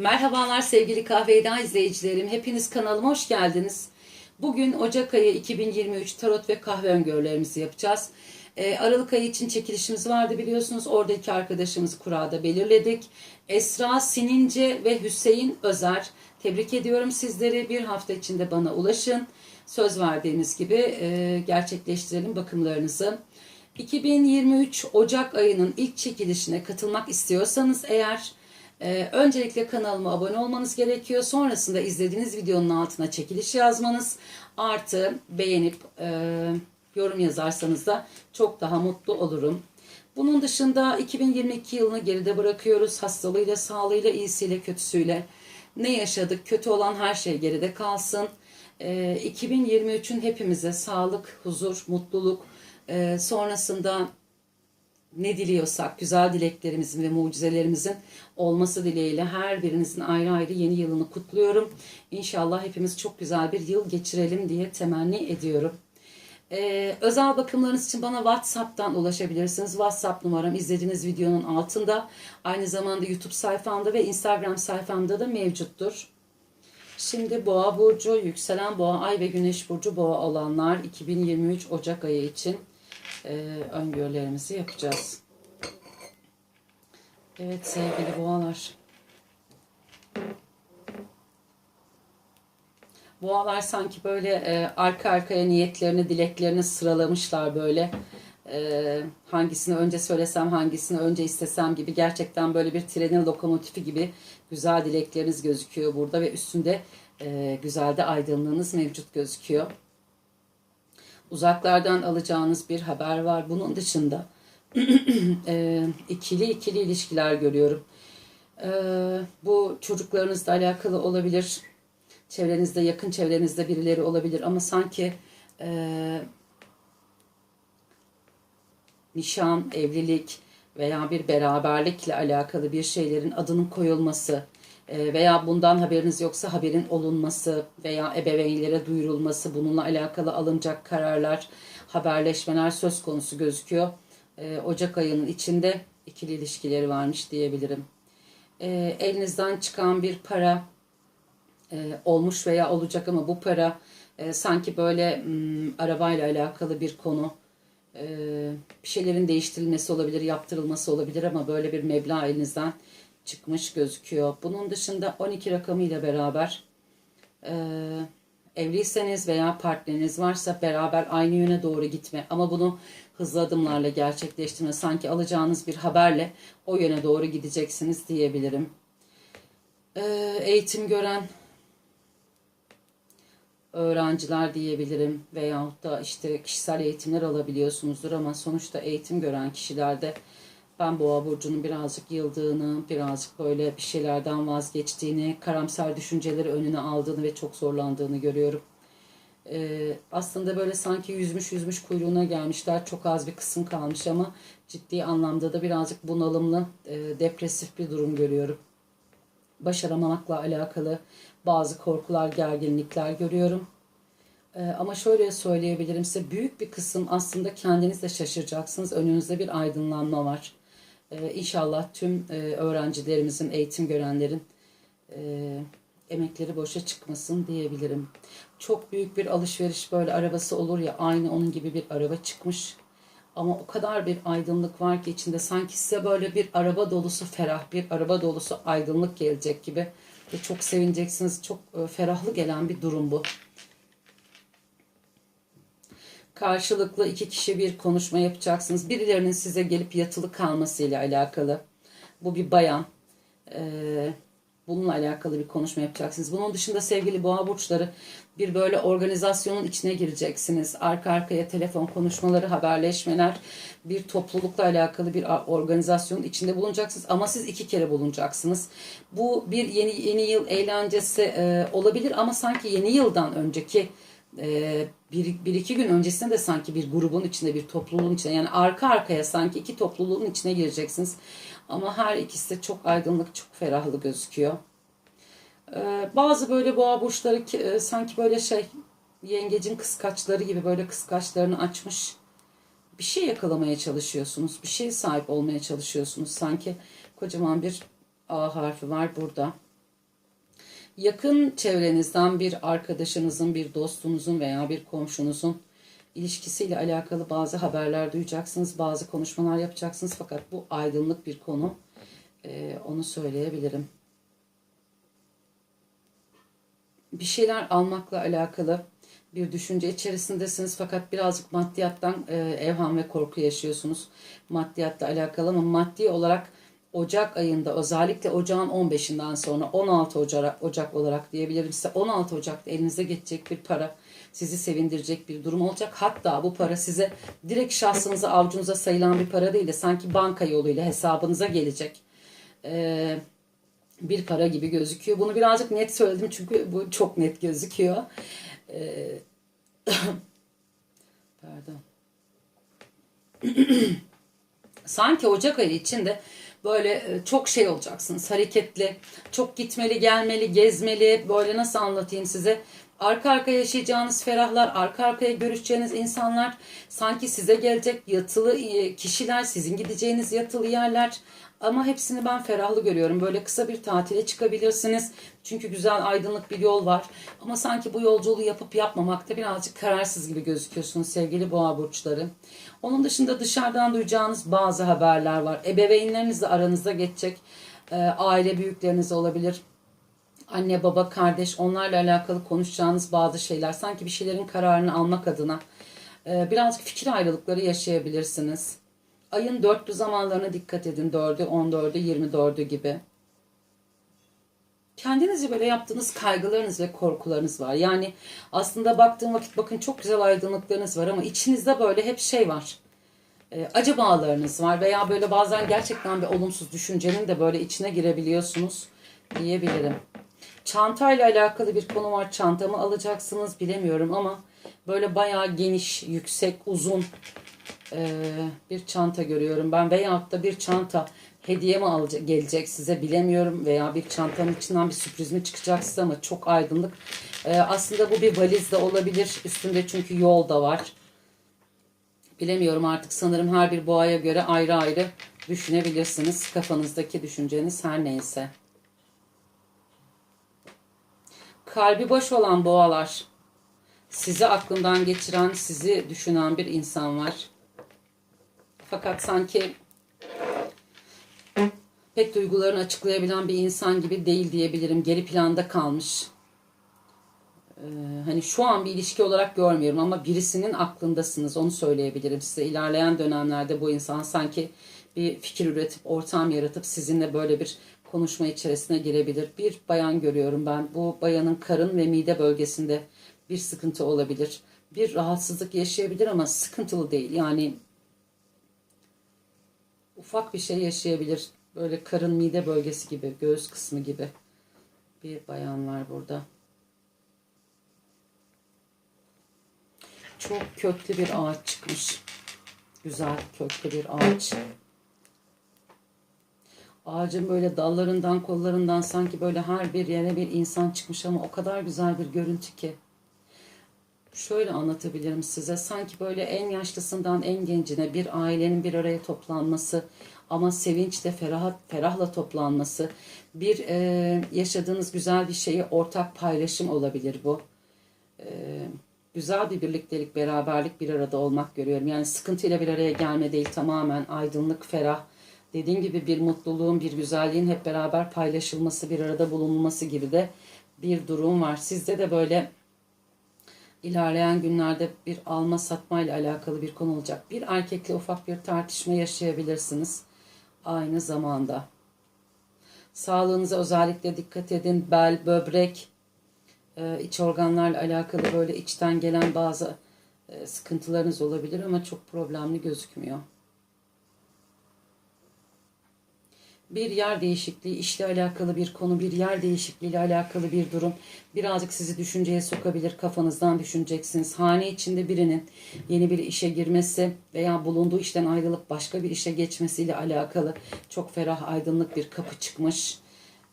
Merhabalar sevgili Kahveyda izleyicilerim. Hepiniz kanalıma hoş geldiniz. Bugün Ocak ayı 2023 tarot ve kahve öngörülerimizi yapacağız. Ee, Aralık ayı için çekilişimiz vardı biliyorsunuz. Oradaki arkadaşımızı kurada belirledik. Esra Sinince ve Hüseyin Özer. Tebrik ediyorum sizleri. Bir hafta içinde bana ulaşın. Söz verdiğiniz gibi e, gerçekleştirelim bakımlarınızı. 2023 Ocak ayının ilk çekilişine katılmak istiyorsanız eğer ee, öncelikle kanalıma abone olmanız gerekiyor. Sonrasında izlediğiniz videonun altına çekiliş yazmanız artı beğenip e, yorum yazarsanız da çok daha mutlu olurum. Bunun dışında 2022 yılını geride bırakıyoruz. Hastalığıyla, sağlığıyla, iyisiyle, kötüsüyle. Ne yaşadık? Kötü olan her şey geride kalsın. E, 2023'ün hepimize sağlık, huzur, mutluluk, e, sonrasında ne diliyorsak güzel dileklerimizin ve mucizelerimizin olması dileğiyle her birinizin ayrı ayrı yeni yılını kutluyorum. İnşallah hepimiz çok güzel bir yıl geçirelim diye temenni ediyorum. Ee, özel bakımlarınız için bana WhatsApp'tan ulaşabilirsiniz. WhatsApp numaram izlediğiniz videonun altında. Aynı zamanda YouTube sayfamda ve Instagram sayfamda da mevcuttur. Şimdi Boğa burcu, yükselen Boğa, Ay ve Güneş burcu Boğa olanlar 2023 Ocak ayı için e, öngörülerimizi yapacağız. Evet sevgili boğalar. Boğalar sanki böyle e, arka arkaya niyetlerini, dileklerini sıralamışlar böyle. E, hangisini önce söylesem, hangisini önce istesem gibi. Gerçekten böyle bir trenin lokomotifi gibi güzel dilekleriniz gözüküyor burada ve üstünde e, güzel de aydınlığınız mevcut gözüküyor uzaklardan alacağınız bir haber var. Bunun dışında e, ikili ikili ilişkiler görüyorum. E, bu çocuklarınızla alakalı olabilir. Çevrenizde, yakın çevrenizde birileri olabilir ama sanki e, nişan, evlilik veya bir beraberlikle alakalı bir şeylerin adının koyulması, veya bundan haberiniz yoksa haberin olunması veya ebeveynlere duyurulması bununla alakalı alınacak kararlar, haberleşmeler söz konusu gözüküyor. Ee, Ocak ayının içinde ikili ilişkileri varmış diyebilirim. Ee, elinizden çıkan bir para e, olmuş veya olacak ama bu para e, sanki böyle hmm, arabayla alakalı bir konu bir şeylerin değiştirilmesi olabilir, yaptırılması olabilir ama böyle bir meblağ elinizden çıkmış gözüküyor. Bunun dışında 12 rakamı ile beraber e, evliyseniz veya partneriniz varsa beraber aynı yöne doğru gitme ama bunu hızlı adımlarla gerçekleştirme sanki alacağınız bir haberle o yöne doğru gideceksiniz diyebilirim. E, eğitim gören öğrenciler diyebilirim veyahut da işte kişisel eğitimler alabiliyorsunuzdur ama sonuçta eğitim gören kişilerde ben boğa burcunun birazcık yıldığını, birazcık böyle bir şeylerden vazgeçtiğini, karamsar düşünceleri önüne aldığını ve çok zorlandığını görüyorum. Ee, aslında böyle sanki yüzmüş yüzmüş kuyruğuna gelmişler. Çok az bir kısım kalmış ama ciddi anlamda da birazcık bunalımlı, e, depresif bir durum görüyorum. Başaramamakla alakalı bazı korkular, gerginlikler görüyorum. Ee, ama şöyle söyleyebilirim size büyük bir kısım aslında kendiniz de şaşıracaksınız. Önünüzde bir aydınlanma var. Ee, inşallah tüm e, öğrencilerimizin, eğitim görenlerin e, emekleri boşa çıkmasın diyebilirim. Çok büyük bir alışveriş böyle arabası olur ya aynı onun gibi bir araba çıkmış. Ama o kadar bir aydınlık var ki içinde sanki size böyle bir araba dolusu ferah, bir araba dolusu aydınlık gelecek gibi. Ve çok sevineceksiniz. Çok e, ferahlı gelen bir durum bu. Karşılıklı iki kişi bir konuşma yapacaksınız. Birilerinin size gelip yatılı kalmasıyla alakalı. Bu bir bayan. Ee, bununla alakalı bir konuşma yapacaksınız. Bunun dışında sevgili boğa burçları bir böyle organizasyonun içine gireceksiniz. Arka arkaya telefon konuşmaları, haberleşmeler, bir toplulukla alakalı bir organizasyonun içinde bulunacaksınız. Ama siz iki kere bulunacaksınız. Bu bir yeni yeni yıl eğlencesi e, olabilir ama sanki yeni yıldan önceki e, bir, bir iki gün öncesinde de sanki bir grubun içinde bir topluluğun içinde yani arka arkaya sanki iki topluluğun içine gireceksiniz. Ama her ikisi de çok aydınlık, çok ferahlı gözüküyor. Ee, bazı böyle boğa burçları e, sanki böyle şey yengecin kıskaçları gibi böyle kıskaçlarını açmış bir şey yakalamaya çalışıyorsunuz. Bir şey sahip olmaya çalışıyorsunuz. Sanki kocaman bir A harfi var burada. Yakın çevrenizden bir arkadaşınızın, bir dostunuzun veya bir komşunuzun ilişkisiyle alakalı bazı haberler duyacaksınız, bazı konuşmalar yapacaksınız. Fakat bu aydınlık bir konu. Ee, onu söyleyebilirim. Bir şeyler almakla alakalı bir düşünce içerisindesiniz fakat birazcık maddiyattan e, evham ve korku yaşıyorsunuz. Maddiyatla alakalı ama maddi olarak Ocak ayında özellikle ocağın 15'inden sonra 16 Ocak, Ocak olarak diyebilirim size 16 Ocak'ta elinize geçecek bir para sizi sevindirecek bir durum olacak. Hatta bu para size direkt şahsınıza avucunuza sayılan bir para değil de sanki banka yoluyla hesabınıza gelecek. Ee, bir para gibi gözüküyor. Bunu birazcık net söyledim çünkü bu çok net gözüküyor. Ee, pardon. Sanki Ocak ayı içinde böyle e, çok şey olacaksınız. Hareketli, çok gitmeli, gelmeli, gezmeli. Böyle nasıl anlatayım size? Arka arkaya yaşayacağınız ferahlar, arka arkaya görüşeceğiniz insanlar, sanki size gelecek yatılı e, kişiler, sizin gideceğiniz yatılı yerler. Ama hepsini ben ferahlı görüyorum. Böyle kısa bir tatile çıkabilirsiniz. Çünkü güzel aydınlık bir yol var. Ama sanki bu yolculuğu yapıp yapmamakta birazcık kararsız gibi gözüküyorsunuz sevgili boğa burçları. Onun dışında dışarıdan duyacağınız bazı haberler var. Ebeveynlerinizle aranızda geçecek e, aile büyükleriniz olabilir. Anne, baba, kardeş onlarla alakalı konuşacağınız bazı şeyler. Sanki bir şeylerin kararını almak adına e, birazcık fikir ayrılıkları yaşayabilirsiniz. Ayın dörtlü zamanlarına dikkat edin. 4'ü, 14'ü, 24'ü gibi. Kendinizce böyle yaptığınız kaygılarınız ve korkularınız var. Yani aslında baktığım vakit bakın çok güzel aydınlıklarınız var ama içinizde böyle hep şey var. E, acabalarınız var veya böyle bazen gerçekten bir olumsuz düşüncenin de böyle içine girebiliyorsunuz diyebilirim. Çantayla alakalı bir konu var. Çantamı alacaksınız bilemiyorum ama böyle bayağı geniş, yüksek, uzun e, bir çanta görüyorum ben. Veyahut da bir çanta hediye mi alacak, gelecek size bilemiyorum. Veya bir çantanın içinden bir sürpriz mi çıkacak size ama çok aydınlık. E, aslında bu bir valiz de olabilir. Üstünde çünkü yol da var. Bilemiyorum artık sanırım her bir boğaya göre ayrı ayrı düşünebilirsiniz. Kafanızdaki düşünceniz her neyse. Kalbi boş olan boğalar. Sizi aklından geçiren, sizi düşünen bir insan var. Fakat sanki pek duygularını açıklayabilen bir insan gibi değil diyebilirim. Geri planda kalmış. Ee, hani şu an bir ilişki olarak görmüyorum ama birisinin aklındasınız. Onu söyleyebilirim size. İlerleyen dönemlerde bu insan sanki bir fikir üretip, ortam yaratıp sizinle böyle bir konuşma içerisine girebilir. Bir bayan görüyorum ben. Bu bayanın karın ve mide bölgesinde bir sıkıntı olabilir. Bir rahatsızlık yaşayabilir ama sıkıntılı değil. Yani ufak bir şey yaşayabilir. Böyle karın mide bölgesi gibi, göğüs kısmı gibi bir bayan var burada. Çok köklü bir ağaç çıkmış. Güzel köklü bir ağaç. Ağacın böyle dallarından, kollarından sanki böyle her bir yere bir insan çıkmış ama o kadar güzel bir görüntü ki. Şöyle anlatabilirim size. Sanki böyle en yaşlısından en gencine bir ailenin bir araya toplanması ama sevinçle ferah, ferahla toplanması, bir e, yaşadığınız güzel bir şeyi ortak paylaşım olabilir bu. E, güzel bir birliktelik, beraberlik bir arada olmak görüyorum. Yani sıkıntıyla bir araya gelme değil tamamen aydınlık, ferah, dediğim gibi bir mutluluğun, bir güzelliğin hep beraber paylaşılması, bir arada bulunması gibi de bir durum var. Sizde de böyle ilerleyen günlerde bir alma satma ile alakalı bir konu olacak. Bir erkekle ufak bir tartışma yaşayabilirsiniz aynı zamanda. Sağlığınıza özellikle dikkat edin. Bel, böbrek, e, iç organlarla alakalı böyle içten gelen bazı e, sıkıntılarınız olabilir ama çok problemli gözükmüyor. Bir yer değişikliği, işle alakalı bir konu, bir yer değişikliği ile alakalı bir durum birazcık sizi düşünceye sokabilir. Kafanızdan düşüneceksiniz. Hane içinde birinin yeni bir işe girmesi veya bulunduğu işten ayrılıp başka bir işe geçmesiyle alakalı çok ferah, aydınlık bir kapı çıkmış.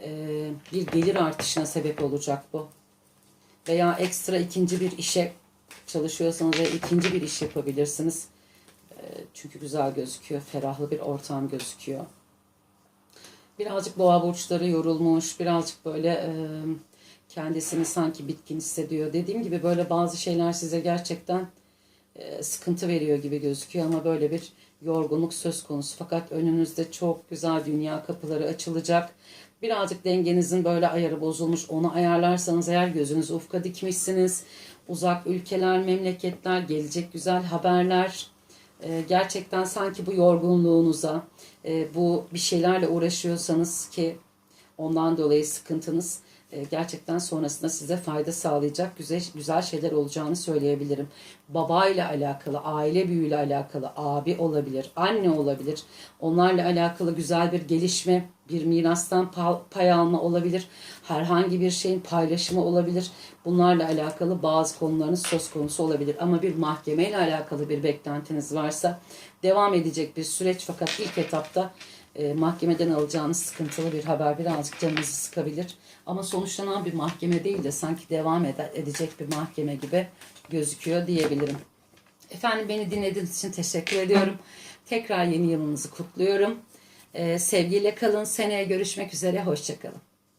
Ee, bir gelir artışına sebep olacak bu. Veya ekstra ikinci bir işe çalışıyorsanız ve ikinci bir iş yapabilirsiniz. Ee, çünkü güzel gözüküyor, ferahlı bir ortam gözüküyor. Birazcık boğa burçları yorulmuş, birazcık böyle e, kendisini sanki bitkin hissediyor. Dediğim gibi böyle bazı şeyler size gerçekten e, sıkıntı veriyor gibi gözüküyor ama böyle bir yorgunluk söz konusu. Fakat önünüzde çok güzel dünya kapıları açılacak. Birazcık dengenizin böyle ayarı bozulmuş. Onu ayarlarsanız eğer gözünüzü ufka dikmişsiniz. Uzak ülkeler, memleketler, gelecek güzel haberler. E, gerçekten sanki bu yorgunluğunuza, e, bu bir şeylerle uğraşıyorsanız ki ondan dolayı sıkıntınız gerçekten sonrasında size fayda sağlayacak güzel güzel şeyler olacağını söyleyebilirim. Babayla alakalı, aile büyüğüyle alakalı, abi olabilir, anne olabilir. Onlarla alakalı güzel bir gelişme, bir mirastan pa- pay alma olabilir. Herhangi bir şeyin paylaşımı olabilir. Bunlarla alakalı bazı konularınız söz konusu olabilir. Ama bir mahkemeyle alakalı bir beklentiniz varsa devam edecek bir süreç fakat ilk etapta e, mahkemeden alacağınız sıkıntılı bir haber birazcık canınızı sıkabilir. Ama sonuçlanan bir mahkeme değil de sanki devam ede- edecek bir mahkeme gibi gözüküyor diyebilirim. Efendim beni dinlediğiniz için teşekkür ediyorum. Tekrar yeni yılınızı kutluyorum. E, sevgiyle kalın. Seneye görüşmek üzere. Hoşçakalın.